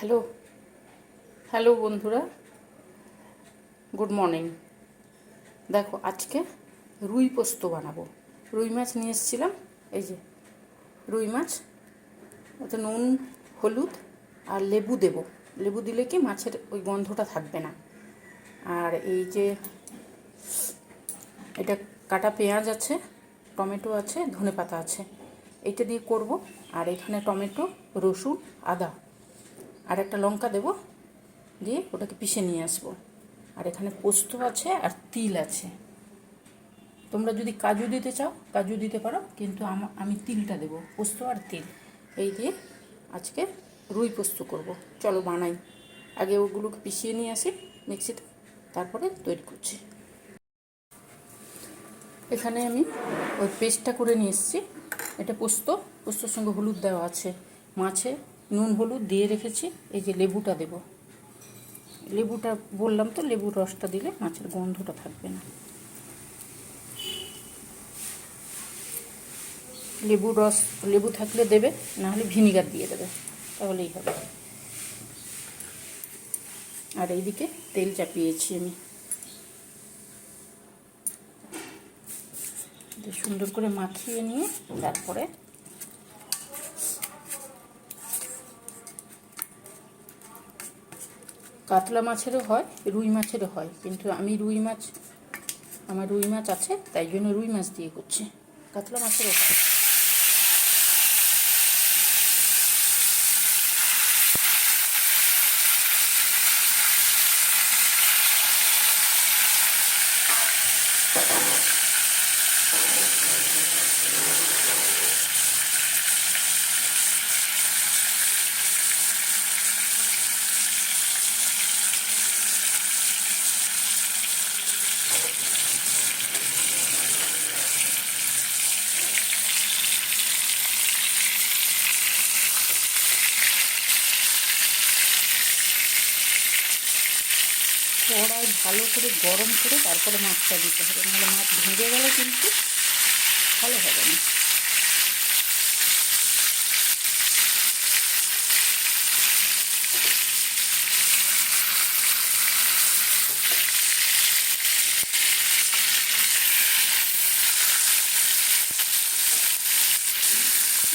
Hello. Hello বন্ধুরা, good morning. দেখো, আজকে রুই পোস্ত বানাবো। রুই মাছ নিয়ে এসেছিলাম, এই যে রুই মাছ, ওতে নুন, হলুদ আর লেবু দেব। লেবু দিলে কি মাছের ওই গন্ধটা থাকবে না। আর এই যে এটা কাটা পেঁয়াজ আছে, টমেটো আছে ধনে পাতা আছে। এটা দিয়ে করব। আর এখানে টমেটো, রসুন, আদা। আর একটা লঙ্কা দেব, দিয়ে ওটাকে পিষে নিয়ে আসব। আর এখানে পোস্ত আছে আর তিল আছে। তোমরা যদি কাজু দিতে চাও, কাজু দিতে পারো, কিন্তু আমি তিলটা দেবো, পোস্ত আর তিল। এই দিয়ে আজকে রুই পোস্ত করব। চলো বানাই। আগে ওগুলোকে পিষিয়ে নিয়ে আসি, মিক্সিতে, তারপরে তৈরি করছি। এখানে আমি ওই পেস্টটা করে নিয়ে এসেছি। এটা পোস্ত, পোস্তর সঙ্গে হলুদ দেওয়া আছে। মাছে নুন, হলুদ দিয়ে রেখেছি। এই যে লেবুটা দেব। লেবুটা বললাম তো লেবুর রসটা দিলে মাছের গন্ধটা থাকবে না। লেবুর রস, লেবু থাকলে দেবে না হলে ভিনিগার দিয়ে দেবে। তাহলেই হবে। আর এইদিকে তেল চাপিয়েছি আমি। সুন্দর করে মাখিয়ে নিয়ে তারপরে কাতলা মাছেরও হয়, রুই মাছেরও হয়। কিন্তু আমি রুই মাছ, আমার রুই মাছ আছে, তাই জন্য রুই মাছ দিয়ে করছি। কাতলা মাছেরও হয়। কড়াই ভালো করে গরম করে তারপরে মাছটা দিতে হবে। নাহলে মাছ ভেঙে গেলে কিন্তু ভালো হবে না।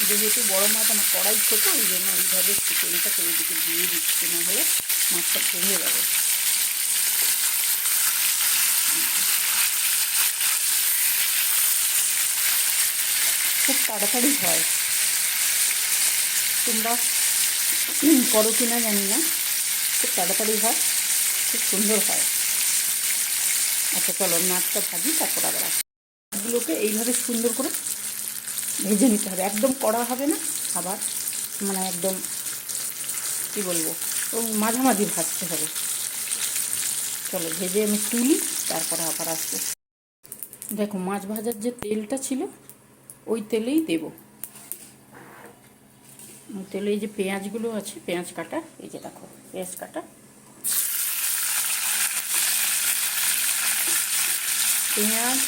যেহেতু বড় মাছ আমার কড়াই ছোট, ওই জন্য এইভাবে চিকেনটা তৈরিকে দিয়ে দিচ্ছে না হলে মাছটা ভেঙে যাবে। খুব তাড়াতাড়ি হয়। তোমরা করো কি না জানি না। খুব তাড়াতাড়ি হয়, খুব সুন্দর হয়। আচ্ছা চলো মাছটা ভাজি, তারপর আবার। মাছগুলোকে এইভাবে সুন্দর করে ভেজে নিতে হবে। একদম কড়া হবে না, আবার মানে একদম কি বলব মাঝামাঝি ভাজতে হবে। চলো ভেজে আমি তুলি, তারপরে আবার আসব। দেখো, মাছ ভাজার যে তেলটা ছিল, ওই তেলেই দেব। তেলে এই যে পেঁয়াজগুলো আছে, পেঁয়াজ কাটা, এই যে দেখো, পেঁয়াজ কাটা। পেঁয়াজ,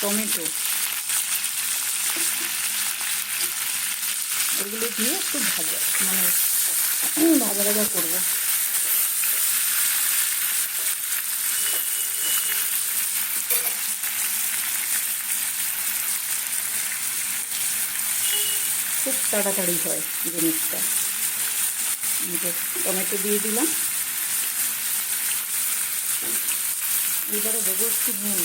টমেটো। এগুলো দিয়ে একটু ভাজা মানে ভাজা ভাজা করব। তাড়াতাড়ি হয় জিনিসটা। টমেটো দিয়ে দিলাম। এবারে দেবো একটু নুন।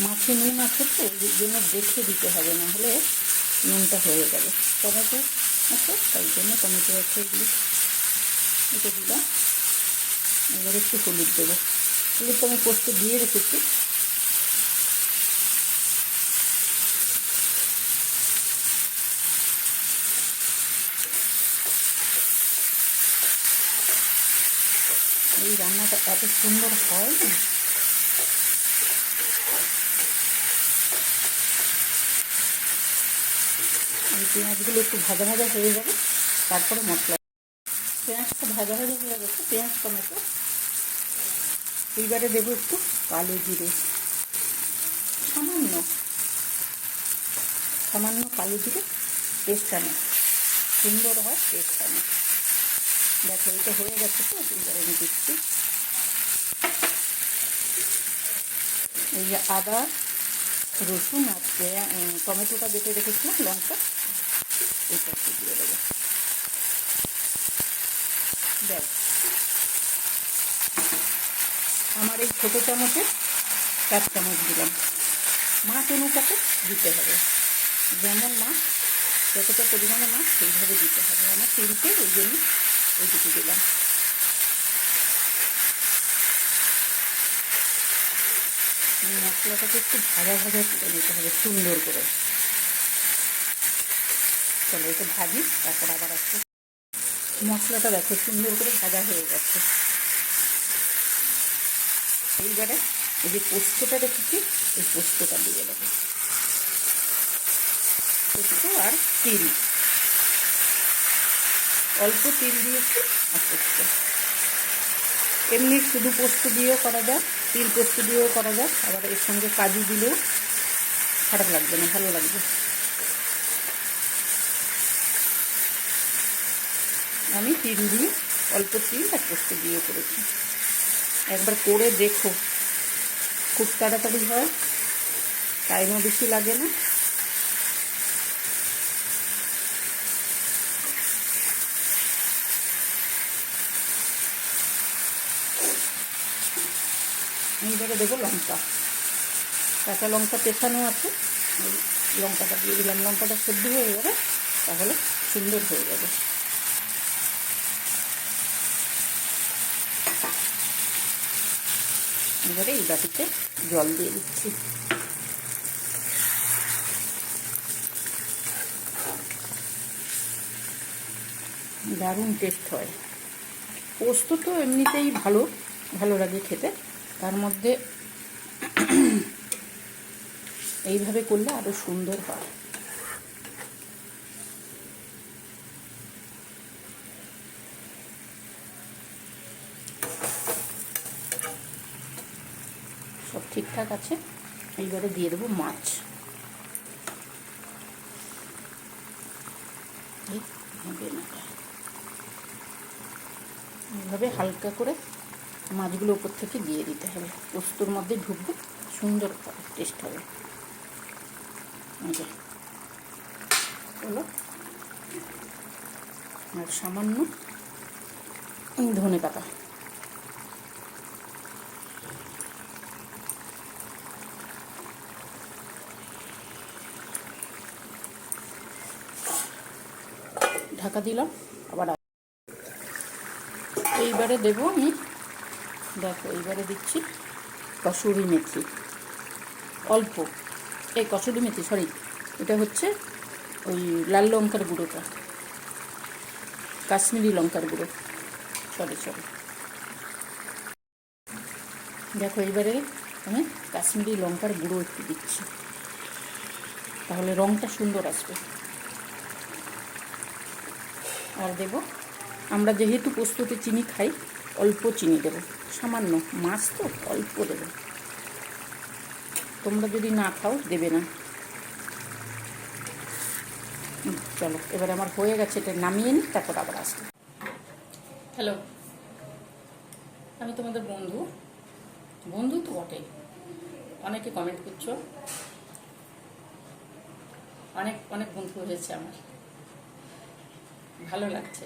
মাছে নুন আছে তো জন্য দেখে দিতে হবে না হলে নুনটা হয়ে যাবে। টমেটো আছে, তাই জন্য টমেটো আছে এগুলো। এটা দিলাম। এবার একটু হলুদ দেবো। হলুদ তো আমি পোস্ত দিয়ে রেখেছি। রান্নাটা এত সুন্দর হয় না? পেঁয়াজগুলো একটু ভাজা ভাজা হয়ে যাবে, তারপরে মশলা পেঁয়াজটা ভাজা ভাজা হয়ে গেছে, পেঁয়াজ, টমেটো। এইবারে দেবো একটু কালো জিরে। সামান্য সামান্য কালো জিরে টেস্ট আনে সুন্দর হয় টেস্ট হয় না দেখো, এটা হয়ে গেছে তো, এবার আমি দিচ্ছি। এই যে আদা, রসুন আর টমেটোটা বেটে রেখেছিলাম, লঙ্কা, এটা দিয়ে দেবো। ব্যাস। আমার এই ছোটো চামচে চার চামচ দিলাম। মাছ অনুপাতে দিতে হবে। যেমন মাছ, যতটা পরিমাণে মাছ, সেইভাবে দিতে হবে। আমার তিনটে, ওই জন্য ওইটুকু দিলাম মশলাটাকে একটু ভাজা ভাজা করে নিতে হবে সুন্দর করে। চলো একটু ভাজি, তারপর আবার একটু মশলাটা দেখো সুন্দর করে ভাজা হয়ে গেছে। এইবারে এই যে পোস্তটা রেখেছি এই পোস্তটা দিয়ে দেবো। পোস্ত আর তিল অল্প তিল দিয়েছি আর এমনি শুধু পোস্ত দিয়েও করা যায়, তিল পোস্ত দিয়েও করা যায়, আবার এর সঙ্গে কাজু দিলেও খারাপ লাগবে না, ভালো লাগবে। আমি তিল দিয়ে অল্প তিল আর পোস্ত দিয়ে করেছি। একবার করে দেখো। খুব তাড়াতাড়ি হয়, টাইমও বেশি লাগে না। এইবারে দেবো লঙ্কা। কাঁচা লঙ্কা পেছানো আছে। লঙ্কাটা দিয়ে দিলাম। লঙ্কাটা সেদ্ধ হয়ে যাবে তাহলে সুন্দর হয়ে যাবে। এবারে এই বাটিতে জল দিয়ে দিচ্ছি। দারুণ টেস্ট হয়। পোস্ত তো এমনিতেই ভালো ভালো লাগে খেতে। তার মধ্যে এইভাবে করলে আরও সুন্দর হয়। সব ঠিকঠাক আছে? এইবারে দিয়ে দেবো মাছ। এইভাবে হালকা করে মাছগুলো উপর থেকে দিয়ে দিতে হবে। পোস্তর মধ্যে ঢুকবে, সুন্দর টেস্ট হবে। হলো। আর সামান্য ধনে পাতা। ঢাকা দিলাম, আবার এইবারে দেবো আমি দেখো, এইবারে দিচ্ছি কসুরি মেথি। অল্প। এই কসুরি মেথি সরি এটা হচ্ছে ওই লাল লঙ্কার গুঁড়োটা। কাশ্মীরি লঙ্কার গুঁড়ো। সরি সরি দেখো, এইবারে আমি কাশ্মীরি লঙ্কার গুঁড়ো একটু দিচ্ছি। তাহলে রঙটা সুন্দর আসবে। আর দেব, আমরা যেহেতু পোস্ততে চিনি খাই, অল্প চিনি দেবো। সামান্য মাছ তো অল্প দেবে। তোমরা যদি না খাও, দেবে না। চলো, এবার আমার হয়ে গেছে, এটা নামিয়ে নিই, তারপর আবার আসব হ্যালো আমি তোমাদের বন্ধু। বন্ধু তো বটেই অনেকে কমেন্ট করছ। অনেক অনেক বন্ধু হয়েছে আমার। ভালো লাগছে।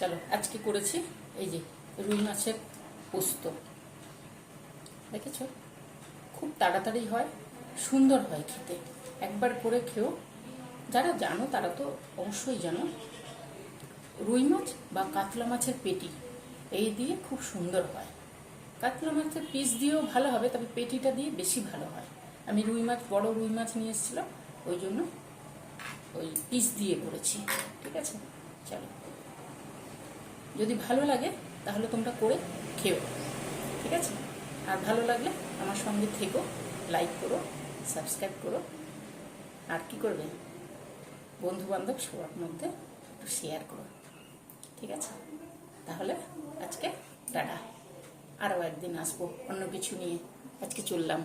চলো, আজকে করেছি। এই যে রুই মাছের পোস্ত। দেখেছ? খুব তাড়াতাড়ি হয়, সুন্দর হয় খেতে। একবার করে খেও। যারা জানো, তারা তো অবশ্যই জানো, রুই মাছ বা কাতলা মাছের পেটি, এই দিয়ে খুব সুন্দর হয়। কাতলা মাছের পিস দিয়েও ভালো হবে, তবে পেটিটা দিয়ে বেশি ভালো হয়। আমি রুই মাছ, বড় রুই মাছ নিয়ে এসেছিলাম, ওই জন্য ওই পিস দিয়ে করেছি। ঠিক আছে? চলো। যদি ভালো লাগে তাহলে তোমরা করে খেও, ঠিক আছে? আর ভালো লাগলে আমার সঙ্গে থেকো লাইক করো সাবস্ক্রাইব করো। আর কি করবে? বন্ধু বান্ধব সবার মধ্যে একটু শেয়ার করো, ঠিক আছে? তাহলে আজকে টাটা। আরও একদিন আসব, অন্য কিছু নিয়ে আজকে চললাম।